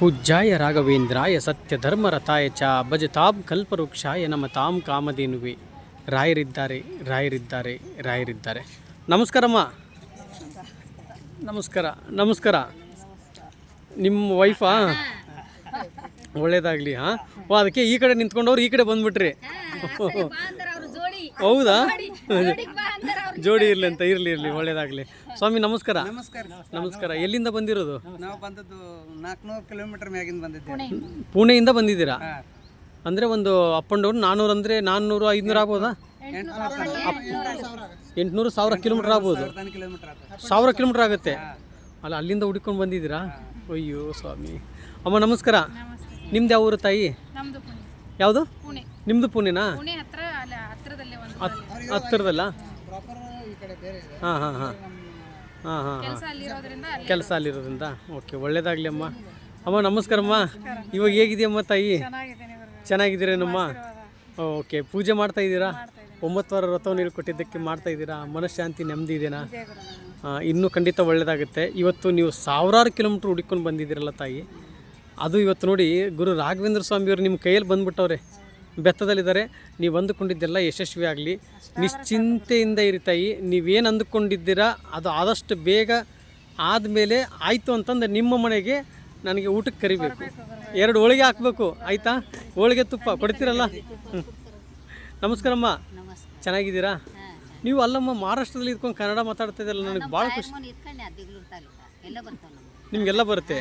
ಪೂಜ್ಯಾಯ ರಾಘವೇಂದ್ರಾಯ ಸತ್ಯಧರ್ಮರಥಾಯ ಚ ಭಜತಾಂ ಕಲ್ಪವೃಕ್ಷಾಯ ತಾಮ್ ಕಾಮಧೇನುವೆ. ರಾಯರಿದ್ದಾರೆ ರಾಯರಿದ್ದಾರೆ ರಾಯರಿದ್ದಾರೆ. ನಮಸ್ಕಾರಮ್ಮ ನಮಸ್ಕಾರ ನಮಸ್ಕಾರ. ನಿಮ್ಮ ವೈಫಾ ಒಳ್ಳೇದಾಗಲಿ ಹಾಂ? ಓ ಅದಕ್ಕೆ ಈ ಕಡೆ ನಿಂತ್ಕೊಂಡವ್ರು ಈ ಕಡೆ ಬಂದ್ಬಿಟ್ರಿ. ಹೌದಾ? ಜೋಡಿ ಇರಲಿ ಅಂತ ಇರಲಿ ಇರಲಿ ಒಳ್ಳೇದಾಗಲಿ. ಸ್ವಾಮಿ ನಮಸ್ಕಾರ. ನಮಸ್ಕಾರ. ನಮಸ್ಕಾರ. ಎಲ್ಲಿಂದ ಬಂದಿರೋದು? ನಾವು ಬಂದದ್ದು ನಾಲ್ಕುನೂರು ಕಿಲೋಮೀಟರ್ ಮ್ಯಾಗಿಂದ ಬಂದಿದ್ದೇವೆ. ಪುಣೆಯಿಂದ. ಬಂದಿದ್ದೀರಾ. ಅಂದರೆ ಒಂದು ಅಪ್ ಆ್ಯಂಡ್ ಡೌನ್ ನಾನ್ನೂರು ಅಂದರೆ ನಾನ್ನೂರು ಐದುನೂರು ಆಗ್ಬೋದಾ? ಎಂಟುನೂರು ಸಾವಿರ ಕಿಲೋಮೀಟರ್ ಆಗ್ಬೋದು. ಸಾವಿರ ಕಿಲೋಮೀಟರ್ ಆಗುತ್ತೆ ಸಾವಿರ ಕಿಲೋಮೀಟ್ರ್ ಆಗುತ್ತೆ? ಅಲ್ಲ ಅಲ್ಲಿಂದ ಹುಡ್ಕೊಂಡು ಬಂದಿದ್ದೀರಾ? ಅಯ್ಯೋ ಸ್ವಾಮಿ. ಅಮ್ಮ ನಮಸ್ಕಾರ. ನಿಮ್ದು ಯಾವ ಊರು ತಾಯಿ? ನಮ್ದು ಪುಣೆ. ಯಾವುದು? ಪುಣೆ. ನಿಮ್ಮದು ಪುಣೆನಾ? ಪುಣೆ ಹತ್ರ ಅಲ್ಲಿ ಒಂದು ಹತ್- ಹತ್ತಿರದಲ್ಲ ಪ್ರಾಪರ್ ಈ ಕಡೆ ಬೇರೆ ಇದೆ ಹಾಂ ಹಾಂ ಹಾಂ. ಹಾಂ ಹಾಂ ಹಾಂ. ಕೆಲಸ ಅಲ್ಲಿರೋದ್ರಿಂದ ಓಕೆ ಒಳ್ಳೇದಾಗಲಿ ಅಮ್ಮ. ಅಮ್ಮ ನಮಸ್ಕಾರಮ್ಮ ಇವಾಗ ಹೇಗಿದೆಯಮ್ಮ ತಾಯಿ. ಚೆನ್ನಾಗಿದ್ದೀರೇನಮ್ಮ? ಓಕೆ ಪೂಜೆ ಮಾಡ್ತಾ ಇದ್ದೀರಾ? ಒಂಬತ್ತು ವಾರ ವ್ರತವನ್ನು ಹೇಳ್ಕೊಟ್ಟಿದ್ದಕ್ಕೆ ಮಾಡ್ತಾ ಇದ್ದೀರಾ? ಮನಃಶಾಂತಿ ನೆಮ್ಮದಿ ಇದೆನಾ? ಇದೇ ಗುರುಗಳೇ. ಆ, ಇನ್ನೂ ಖಂಡಿತ ಒಳ್ಳೆಯದಾಗುತ್ತೆ ಇವತ್ತು ನೀವು ಸಾವಿರಾರು ಕಿಲೋಮೀಟ್ರ್ ಹುಡುಕೊಂಡು ಬಂದಿದ್ದೀರಲ್ಲ ತಾಯಿ. ಅದು ಇವತ್ತು ನೋಡಿ ಗುರು ರಾಘವೇಂದ್ರ ಸ್ವಾಮಿಯವರು ನಿಮ್ಮ ಕೈಯಲ್ಲಿ ಬಂದ್ಬಿಟ್ಟವ್ರೆ. ಬೆತ್ತದಲ್ಲಿದ್ದಾರೆ. ನೀವು ಅಂದುಕೊಂಡಿದ್ದೆಲ್ಲ ಯಶಸ್ವಿ ಆಗಲಿ. ನಿಶ್ಚಿಂತೆಯಿಂದ ಇರಿ ತಾಯಿ. ನೀವೇನು ಅಂದುಕೊಂಡಿದ್ದೀರಾ ಅದು ಆದಷ್ಟು ಬೇಗ ಆದಮೇಲೆ ಆಯಿತು ಅಂತಂದು ನಿಮ್ಮ ಮನೆಗೆ ನನಗೆ ಊಟಕ್ಕೆ ಕರಿಬೇಕು. ಎರಡು ಹೋಳಿಗೆ ಹಾಕಬೇಕು ಆಯಿತಾ? ಹೋಳಿಗೆ ತುಪ್ಪ ಕೊಡ್ತೀರಲ್ಲ? ಹ್ಞೂ ನಮಸ್ಕಾರಮ್ಮ ಚೆನ್ನಾಗಿದ್ದೀರಾ? ನೀವು ಅಲ್ಲಮ್ಮ ಮಹಾರಾಷ್ಟ್ರದಲ್ಲಿ ಇದ್ಕೊಂಡು ಕನ್ನಡ ಮಾತಾಡ್ತಾ ಇದ್ದಲ್ಲ ನನಗೆ ಭಾಳ ಖುಷಿ. ನಿಮಗೆಲ್ಲ ಬರುತ್ತೆ?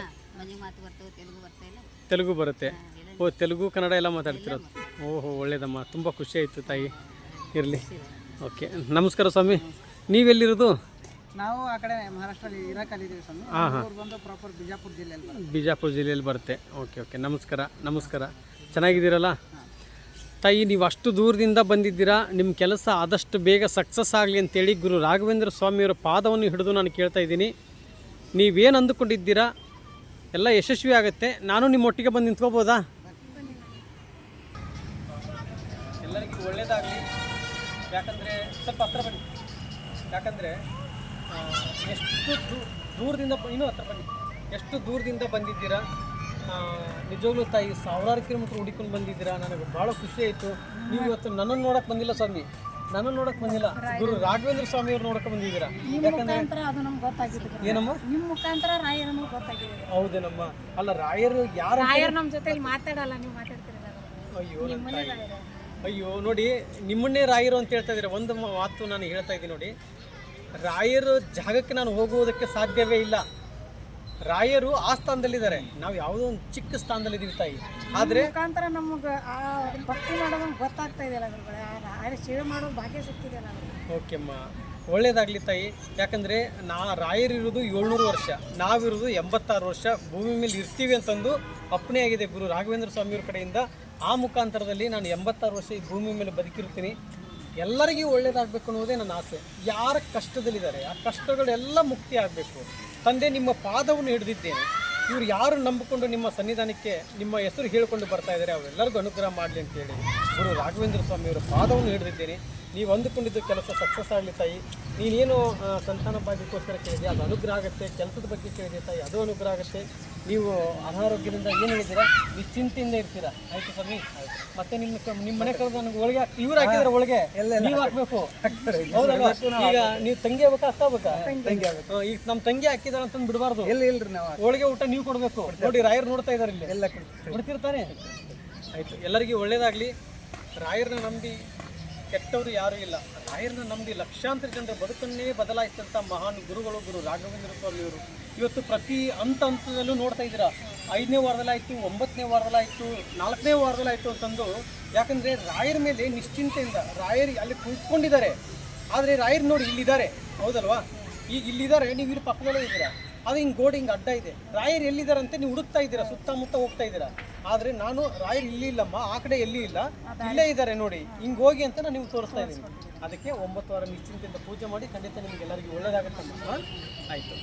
ತೆಲುಗು ಬರುತ್ತೆ. ಓ ತೆಲುಗು ಕನ್ನಡ ಎಲ್ಲ ಮಾತಾಡ್ತಿರೋದು. ಓಹೋ ಒಳ್ಳೇದಮ್ಮ. ತುಂಬ ಖುಷಿ ಆಯಿತು ತಾಯಿ. ಇರಲಿ. ಓಕೆ. ನಮಸ್ಕಾರ ಸ್ವಾಮಿ. ನೀವೆಲ್ಲಿರೋದು? ನಾವು ಆ ಕಡೆ ಮಹಾರಾಷ್ಟ್ರಲ್ಲಿ ಸ್ವಾಮಿ. ಹಾಂ ಬಂದು ಪ್ರಾಪರ್ ಬಿಜಾಪುರ ಜಿಲ್ಲೆಯಲ್ಲಿ ಬಿಜಾಪುರ ಜಿಲ್ಲೆಯಲ್ಲಿ ಬರುತ್ತೆ. Okay okay. ನಮಸ್ಕಾರ ನಮಸ್ಕಾರ. ಚೆನ್ನಾಗಿದ್ದೀರಲ್ಲ? ತಾಯಿ ನೀವು ಅಷ್ಟು ದೂರದಿಂದ ಬಂದಿದ್ದೀರಾ. ನಿಮ್ಮ ಕೆಲಸ ಆದಷ್ಟು ಬೇಗ ಸಕ್ಸಸ್ ಆಗಲಿ ಅಂತೇಳಿ ಗುರು ರಾಘವೇಂದ್ರ ಸ್ವಾಮಿಯವರ ಪಾದವನ್ನು ಹಿಡಿದು ನಾನು ಕೇಳ್ತಾ ಇದ್ದೀನಿ. ನೀವೇನು ಅಂದುಕೊಂಡಿದ್ದೀರಾ? ಎಲ್ಲ ಯಶಸ್ವಿ ಆಗುತ್ತೆ. ನಾನು ನಿಮ್ಮ ಒಟ್ಟಿಗೆ ಬಂದು ನಿಂತ್ಕೋಬೋದಾ? ಒಳ್ಳೇದಾಗಲಿ. ಯಾಕಂದರೆ ಸ್ವಲ್ಪ ಹತ್ರ ಬನ್ನಿ. ಯಾಕಂದರೆ ಎಷ್ಟು ದೂ- ದೂರದಿಂದ ಇನ್ನೂ ಹತ್ರ ಬನ್ನಿ. ಎಷ್ಟು ದೂರದಿಂದ ಬಂದಿದ್ದೀರಾ? ನಿಜವಾಗ್ಲೂ ತಾಯಿ ಸಾವಿರಾರು ಕಿಲೋಮೀಟ್ರ್ ಹುಡುಕೊಂಡು ಬಂದಿದ್ದೀರಾ? ನನಗೆ ಭಾಳ ಖುಷಿ ಆಯಿತು. ನೀವು ಇವತ್ತು ನನ್ನನ್ನು ನೋಡಕ್ಕೆ ಬಂದಿಲ್ಲ ಸ್ವಾಮಿ. ನನ್ನನ್ನು ನೋಡಕ್ಕೆ ಬಂದಿಲ್ಲ. ಗುರು ರಾಘವೇಂದ್ರ ಸ್ವಾಮಿ ಅವ್ರು ನೋಡಕ್ಕೆ ಬಂದಿದ್ದೀರಾ? ಏನಮ್ಮ? ನಿಮ್ಮ ಮುಖಾಂತರ ರಾಯರ ಗೊತ್ತಾಗಿದೆ ಹೌದೇನಮ್ಮ? ಅಲ್ಲ ರಾಯರು ಯಾರು ರಾಯರ್ ನಮ್ಮ ಜೊತೆಲಿ ಮಾತಾಡಲ್ಲ ನೀವು ಮಾತಾಡ್ತೀರಲ್ಲ. ಅಯ್ಯೋ. ಅಯ್ಯೋ ನೋಡಿ ನಿಮ್ಮನ್ನೇ ರಾಯರು ಅಂತ ಹೇಳ್ತಾ ಇದ್ದೀರಾ. ಒಂದು ಮಾತು ನಾನು ಹೇಳ್ತಾ ಇದ್ದೀನಿ ನೋಡಿ. ರಾಯರು ಜಾಗಕ್ಕೆ ನಾನು ಹೋಗುವುದಕ್ಕೆ ಸಾಧ್ಯವೇ ಇಲ್ಲ. ರಾಯರು ಆ ಸ್ಥಾನದಲ್ಲಿದ್ದಾರೆ. ನಾವು ಯಾವುದೋ ಒಂದು ಚಿಕ್ಕ ಸ್ಥಾನದಲ್ಲಿದ್ದೀವಿ ತಾಯಿ. ಆದರೆ ಮುಖಾಂತರ ನಮಗೆ ಆ ಭಕ್ತಿ ಮಾಡೋದು ಗೊತ್ತಾಗ್ತಾ ಇದೆಯಲ್ಲ ಗುರುಗಳೇ. ಆ ರಾಯರ್ ಸೇವೆ ಮಾಡೋ ಭಾಗ್ಯ ಸಿಕ್ಕಿದೆಯಲ್ಲ ಓಕೆಮ್ಮ ಒಳ್ಳೇದಾಗಲಿ ತಾಯಿ. ಯಾಕಂದರೆ ನಾ ರಾಯರಿರೋದು ಏಳ್ನೂರು ವರ್ಷ. ನಾವಿರೋದು ಎಂಬತ್ತಾರು ವರ್ಷ. ಭೂಮಿ ಮೇಲೆ ಇರ್ತೀವಿ ಅಂತಂದು ಅಪ್ಪಣೆ ಆಗಿದೆ ಗುರು ರಾಘವೇಂದ್ರ ಸ್ವಾಮಿಯವ್ರ ಕಡೆಯಿಂದ. ಆ ಮುಖಾಂತರದಲ್ಲಿ ನಾನು ಎಂಬತ್ತಾರು ವರ್ಷ ಈ ಭೂಮಿ ಮೇಲೆ ಬದುಕಿರ್ತೀನಿ ಎಲ್ಲರಿಗೂ ಒಳ್ಳೇದಾಗಬೇಕು ಅನ್ನೋದೇ ನನ್ನ ಆಸೆ. ಯಾರ ಕಷ್ಟದಲ್ಲಿದ್ದಾರೆ, ಆ ಕಷ್ಟಗಳೆಲ್ಲ ಮುಕ್ತಿ ಆಗಬೇಕು. ತಂದೆ, ನಿಮ್ಮ ಪಾದವನ್ನು ಹಿಡಿದಿದ್ದೇನೆ. ಇವ್ರು ಯಾರು ನಂಬಿಕೊಂಡು ನಿಮ್ಮ ಸನ್ನಿಧಾನಕ್ಕೆ ನಿಮ್ಮ ಹೆಸರು ಹೇಳಿಕೊಂಡು ಬರ್ತಾ ಇದ್ದಾರೆ, ಅವರೆಲ್ಲರಿಗೂ ಅನುಗ್ರಹ ಮಾಡಲಿ ಅಂತೇಳಿ. ಗುರು ರಾಘವೇಂದ್ರ ಸ್ವಾಮಿಯವರ ಪಾದವನ್ನು ಹಿಡಿದಿದ್ದೇನೆ ನೀವು ಅಂದುಕೊಂಡಿದ್ದು ಕೆಲಸ ಸಕ್ಸಸ್ ಆಗಲಿ ತಾಯಿ. ನೀನೇನು ಸಂತಾನ ಭಾಗ್ಯಕ್ಕೋಸ್ಕರ ಕೇಳಿದೆ ಅದು ಅನುಗ್ರಹ ಆಗುತ್ತೆ. ಕೆಲಸದ ಬಗ್ಗೆ ಕೇಳಿದೆ ತಾಯಿ? ಅದು ಅನುಗ್ರಹ ಆಗುತ್ತೆ. ನೀವು ಅನಾರೋಗ್ಯದಿಂದ ಏನು ಹೇಳಿದ್ದೀರಾ? ನಿಶ್ಚಿಂತೆಯಿಂದ ಇರ್ತೀರಾ? ಆಯ್ತು ಸ್ವಾಮಿ ಮತ್ತೆ ನಿಮ್ಮ ನಿಮ್ಮ ಮನೆ ಕಳೆದ ನನಗೆ ಒಳಗೆ ಇವ್ರು ಹಾಕಿದ್ರೆ ಒಳಗೆ. ನೀವು ಹಾಕ್ಬೇಕು. ಹೌದಲ್ವಾ? ಈಗ ನೀವು ತಂಗಿ ಆಗ್ಬೇಕಾ ಅಕ್ಕ ಆಗ್ಬೇಕಾ? ಈಗ ನಮ್ಮ ತಂಗಿ ಹಾಕಿದಾರೆ ಅಂತಂದು ಬಿಡಬಾರ್ದು. ಎಲ್ಲಿ ಇಲ್ರಿ ನಾವು ಹೋಳಿಗೆ ಊಟ ನೀವು ಕೊಡಬೇಕು. ನೋಡಿ ರಾಯರು ನೋಡ್ತಾ ಇದ್ದಾರೆ ಇಲ್ಲಿ. ಎಲ್ಲ ಕೊಡ್ತಿರ್ತಾನೆ ಆಯ್ತು ಎಲ್ಲರಿಗೂ ಒಳ್ಳೇದಾಗಲಿ. ರಾಯರನ್ನ ನಂಬಿ ಕೆಟ್ಟವರು ಯಾರೂ ಇಲ್ಲ. ರಾಯರನ್ನ ನಂಬಿ ಲಕ್ಷಾಂತರ ಜನರ ಬದುಕನ್ನೇ ಬದಲಾಯಿಸಿದಂಥ ಮಹಾನ್ ಗುರುಗಳು ಗುರು ರಾಘವೇಂದ್ರ ಸ್ವಾಮಿಯವರು ಇವತ್ತು ಪ್ರತಿ ಹಂತ ಹಂತದಲ್ಲೂ ನೋಡ್ತಾ ಇದ್ದೀರಾ, ಐದನೇ ವಾರದಲ್ಲಾಯಿತು, ಒಂಬತ್ತನೇ ವಾರದಲ್ಲಾಯಿತು, ನಾಲ್ಕನೇ ವಾರದಲ್ಲಾಯಿತು ಅಂತಂದು. ಯಾಕಂದರೆ ರಾಯರ ಮೇಲೆ ನಿಶ್ಚಿಂತೆಯಿಂದ ರಾಯರು ಅಲ್ಲಿ ಕುಳಿತುಕೊಂಡಿದ್ದಾರೆ. ಆದರೆ ರಾಯರು ನೋಡಿ ಇಲ್ಲಿದ್ದಾರೆ. ಹೌದಲ್ವಾ? ಈಗ ಇಲ್ಲಿದ್ದಾರೆ, ನೀವು ಇಲ್ಲಿ ಪಕ್ಕದಲ್ಲೇ ಇದ್ದೀರಾ? ಅದು ಹಿಂಗೆ ಗೋಡೆ ಹಿಂಗೆ ಅಡ್ಡ ಇದೆ. ರಾಯರ್ ಎಲ್ಲಿದ್ದಾರಂತೆ ನೀವು ಹುಡುಕ್ತಾ ಇದ್ದೀರಾ ಸುತ್ತಮುತ್ತ ಹೋಗ್ತಾ ಇದ್ದೀರಾ. ಆದರೆ ನಾನು ರಾಯರ್ ಇಲ್ಲಿ ಇಲ್ಲಮ್ಮ ಆ ಕಡೆ ಎಲ್ಲಿ ಇಲ್ಲ. ಇಲ್ಲೇ ಇದ್ದಾರೆ ನೋಡಿ. ಹಿಂಗೆ ಹೋಗಿ ಅಂತ ನಾನು ನಿಮ್ಗೆ ತೋರಿಸ್ತಾ ಇದ್ದೀನಿ. ಅದಕ್ಕೆ ಒಂಬತ್ತು ವಾರ ನಿಶ್ಚಿಂತೆಯಿಂದ ಪೂಜೆ ಮಾಡಿ ಖಂಡಿತ ನಿಮ್ಗೆ ಎಲ್ಲರಿಗೂ ಒಳ್ಳೆಯದಾಗುತ್ತೆ ಆಯಿತು.